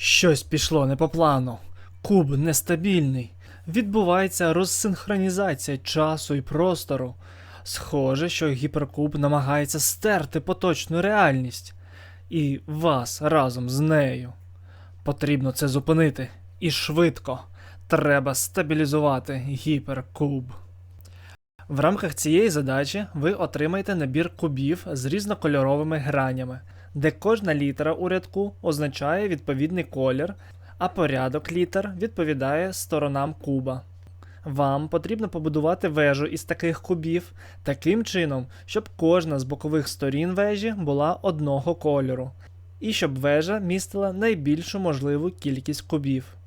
Щось пішло не по плану. Куб нестабільний. Відбувається розсинхронізація часу і простору. Схоже, що гіперкуб намагається стерти поточну реальність. І вас разом з нею. Потрібно це зупинити. І швидко. Треба стабілізувати гіперкуб. В рамках цієї задачі ви отримаєте набір кубів з різнокольоровими гранями, де кожна літера у рядку означає відповідний колір, а порядок літер відповідає сторонам куба. Вам потрібно побудувати вежу із таких кубів таким чином, щоб кожна з бокових сторін вежі була одного кольору, і щоб вежа містила найбільшу можливу кількість кубів.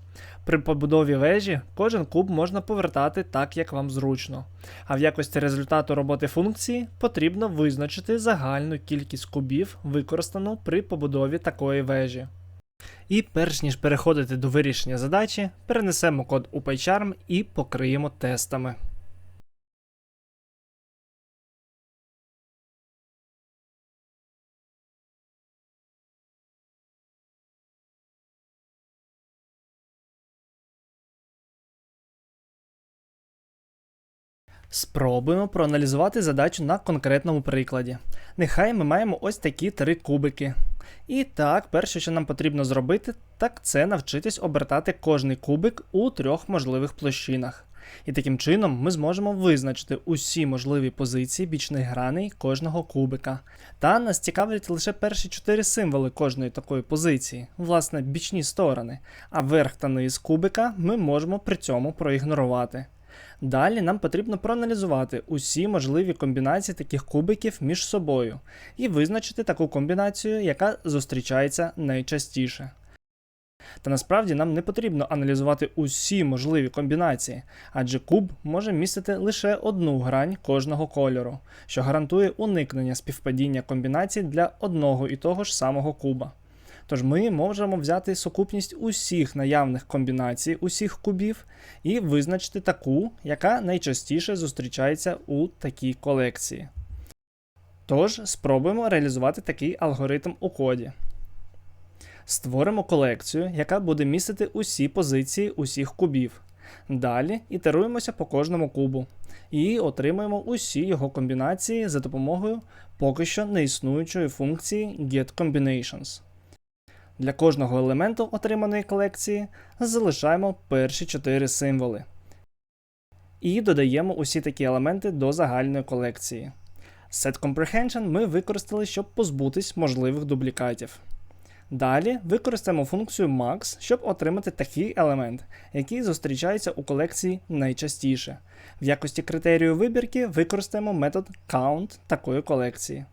При побудові вежі кожен куб можна повертати так, як вам зручно. А в якості результату роботи функції потрібно визначити загальну кількість кубів, використану при побудові такої вежі. І перш ніж переходити до вирішення задачі, перенесемо код у PyCharm і покриємо тестами. Спробуємо проаналізувати задачу на конкретному прикладі. Нехай ми маємо ось такі три кубики. І так, перше, що нам потрібно зробити, так це навчитись обертати кожний кубик у трьох можливих площинах. І таким чином ми зможемо визначити усі можливі позиції бічних граней кожного кубика. Та нас цікавлять лише перші чотири символи кожної такої позиції, власне, бічні сторони, а верх та низ кубика ми можемо при цьому проігнорувати. Далі нам потрібно проаналізувати усі можливі комбінації таких кубиків між собою і визначити таку комбінацію, яка зустрічається найчастіше. Та насправді нам не потрібно аналізувати усі можливі комбінації, адже куб може містити лише одну грань кожного кольору, що гарантує уникнення співпадіння комбінацій для одного і того ж самого куба. Тож ми можемо взяти сукупність усіх наявних комбінацій усіх кубів і визначити таку, яка найчастіше зустрічається у такій колекції. Тож спробуємо реалізувати такий алгоритм у коді. Створимо колекцію, яка буде містити усі позиції усіх кубів. Далі ітеруємося по кожному кубу і отримуємо усі його комбінації за допомогою поки що неіснуючої функції getCombinations. Для кожного елементу отриманої колекції залишаємо перші 4 символи. І додаємо усі такі елементи до загальної колекції. Set Comprehension ми використали, щоб позбутись можливих дублікатів. Далі використаємо функцію max, щоб отримати такий елемент, який зустрічається у колекції найчастіше. В якості критерію вибірки використаємо метод count такої колекції.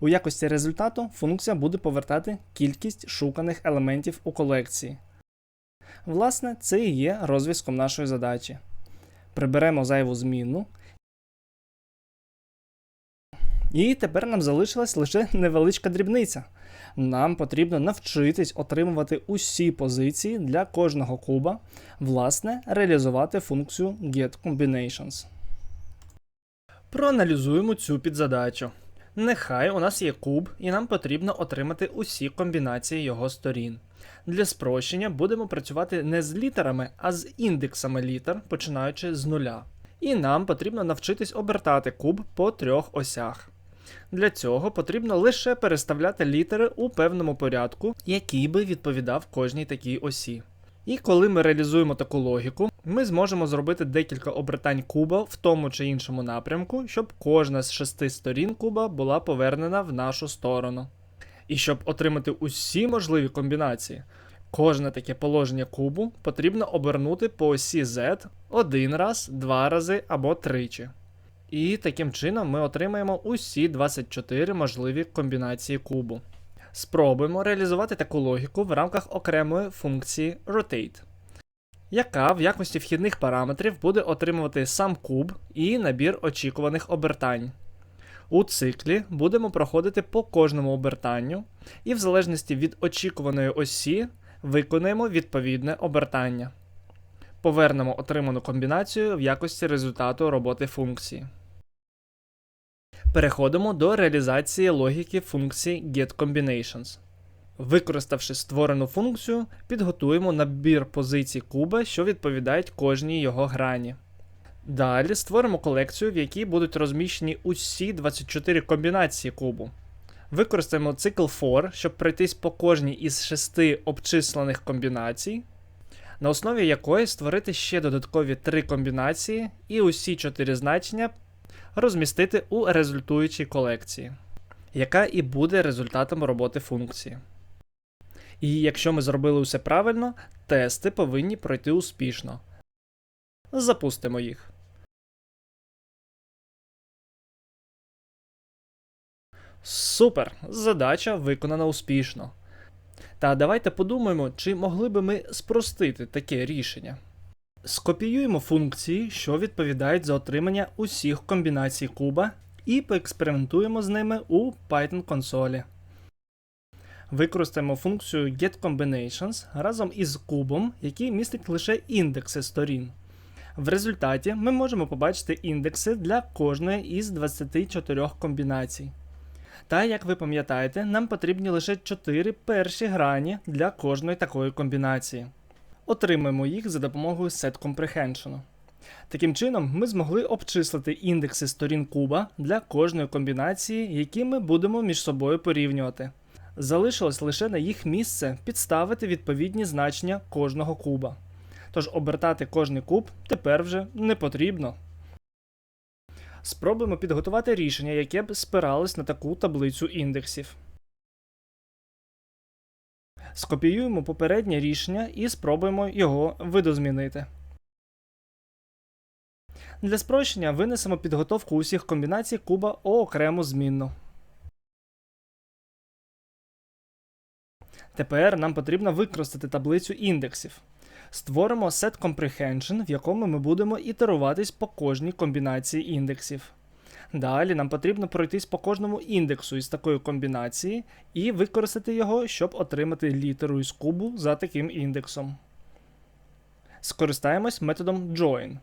У якості результату функція буде повертати кількість шуканих елементів у колекції. Власне, це і є розв'язком нашої задачі. Приберемо зайву змінну. І тепер нам залишилась лише невеличка дрібниця. Нам потрібно навчитись отримувати усі позиції для кожного куба, власне, реалізувати функцію getCombinations. Проаналізуємо цю підзадачу. Нехай у нас є куб, і нам потрібно отримати усі комбінації його сторін. Для спрощення будемо працювати не з літерами, а з індексами літер, починаючи з нуля. І нам потрібно навчитись обертати куб по трьох осях. Для цього потрібно лише переставляти літери у певному порядку, який би відповідав кожній такій осі. І коли ми реалізуємо таку логіку, ми зможемо зробити декілька обертань куба в тому чи іншому напрямку, щоб кожна з шести сторін куба була повернена в нашу сторону. І щоб отримати усі можливі комбінації, кожне таке положення кубу потрібно обернути по осі Z один раз, два рази або тричі. І таким чином ми отримаємо усі 24 можливі комбінації кубу. Спробуємо реалізувати таку логіку в рамках окремої функції rotate, яка в якості вхідних параметрів буде отримувати сам куб і набір очікуваних обертань. У циклі будемо проходити по кожному обертанню, і в залежності від очікуваної осі виконуємо відповідне обертання. Повернемо отриману комбінацію в якості результату роботи функції. Переходимо до реалізації логіки функції getCombinations. Використавши створену функцію, підготуємо набір позицій куба, що відповідають кожній його грані. Далі створимо колекцію, в якій будуть розміщені усі 24 комбінації кубу. Використаємо цикл for, щоб пройтись по кожній із шести обчислених комбінацій, на основі якої створити ще додаткові 3 комбінації і усі 4 значення розмістити у результуючій колекції, яка і буде результатом роботи функції. І якщо ми зробили усе правильно, тести повинні пройти успішно. Запустимо їх. Супер! Задача виконана успішно. Та давайте подумаємо, чи могли би ми спростити таке рішення. Скопіюємо функції, що відповідають за отримання усіх комбінацій куба, і поекспериментуємо з ними у Python консолі. Використаємо функцію getCombinations разом із кубом, який містить лише індекси сторін. В результаті ми можемо побачити індекси для кожної із 24 комбінацій. Та, як ви пам'ятаєте, нам потрібні лише 4 перші грані для кожної такої комбінації. Отримаємо їх за допомогою setComprehension. Таким чином, ми змогли обчислити індекси сторін куба для кожної комбінації, які ми будемо між собою порівнювати. Залишилось лише на їх місце підставити відповідні значення кожного куба. Тож обертати кожний куб тепер вже не потрібно. Спробуємо підготувати рішення, яке б спиралось на таку таблицю індексів. Скопіюємо попереднє рішення і спробуємо його видозмінити. Для спрощення винесемо підготовку усіх комбінацій куба у окрему змінну. Тепер нам потрібно використати таблицю індексів. Створимо set comprehension, в якому ми будемо ітеруватись по кожній комбінації індексів. Далі нам потрібно пройтись по кожному індексу із такої комбінації і використати його, щоб отримати літеру із кубу за таким індексом. Скористаємось методом join.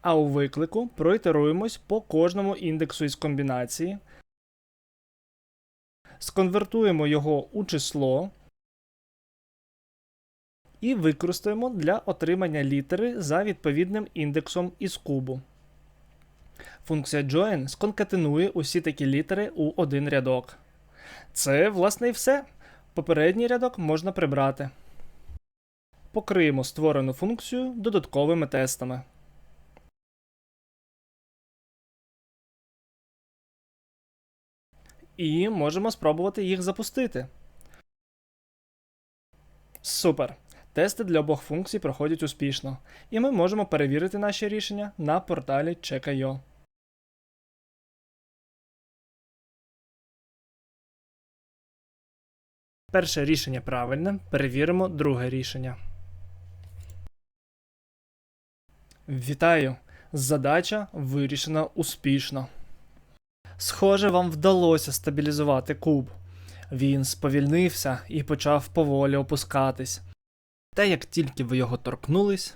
А у виклику проітеруємось по кожному індексу із комбінації, сконвертуємо його у число і використаємо для отримання літери за відповідним індексом із кубу. Функція join сконкатенує усі такі літери у один рядок. Це, власне, і все. Попередній рядок можна прибрати. Покриємо створену функцію додатковими тестами. І можемо спробувати їх запустити. Супер! Тести для обох функцій проходять успішно, і ми можемо перевірити наші рішення на порталі Check.io. Перше рішення правильне. Перевіримо друге рішення. Вітаю! Задача вирішена успішно. Схоже, вам вдалося стабілізувати куб. Він сповільнився і почав поволі опускатись. Та як тільки ви його торкнулись,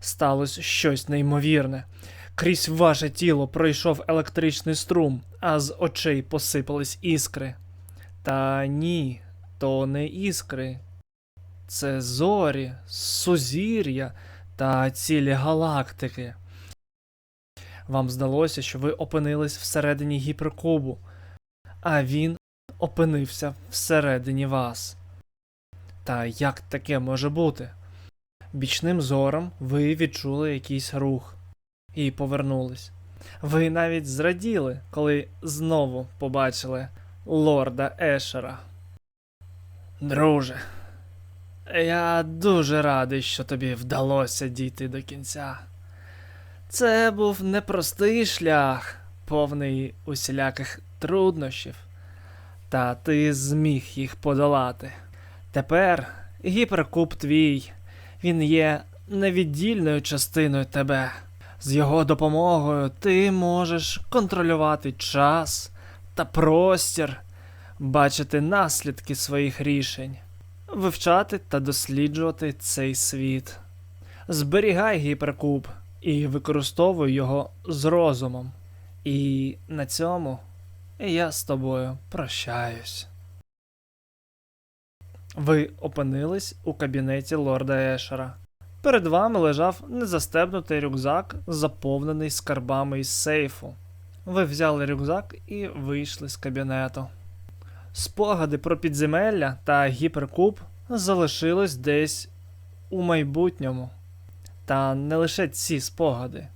сталося щось неймовірне. Крізь ваше тіло пройшов електричний струм, а з очей посипались іскри. Та ні, то не іскри. Це зорі, сузір'я та цілі галактики. Вам здалося, що ви опинились всередині гіперкубу, а він опинився всередині вас. Та як таке може бути? Бічним зором ви відчули якийсь рух і повернулись. Ви навіть зраділи, коли знову побачили лорда Ешера. Друже, я дуже радий, що тобі вдалося дійти до кінця. Це був непростий шлях, повний усіляких труднощів, та ти зміг їх подолати. Тепер гіперкуб твій, він є невіддільною частиною тебе. З його допомогою ти можеш контролювати час та простір, бачити наслідки своїх рішень, вивчати та досліджувати цей світ. Зберігай гіперкуб і використовуй його з розумом. І на цьому я з тобою прощаюсь. Ви опинились у кабінеті лорда Ешера. Перед вами лежав незастебнутий рюкзак, заповнений скарбами із сейфу. Ви взяли рюкзак і вийшли з кабінету. Спогади про підземелля та гіперкуб залишились десь у майбутньому. Та не лише ці спогади,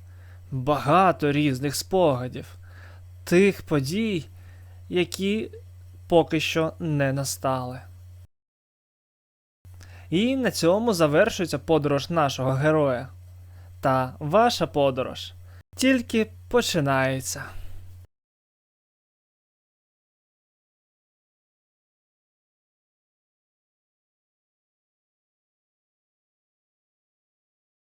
багато різних спогадів, тих подій, які поки що не настали. І на цьому завершується подорож нашого героя. Та ваша подорож тільки починається.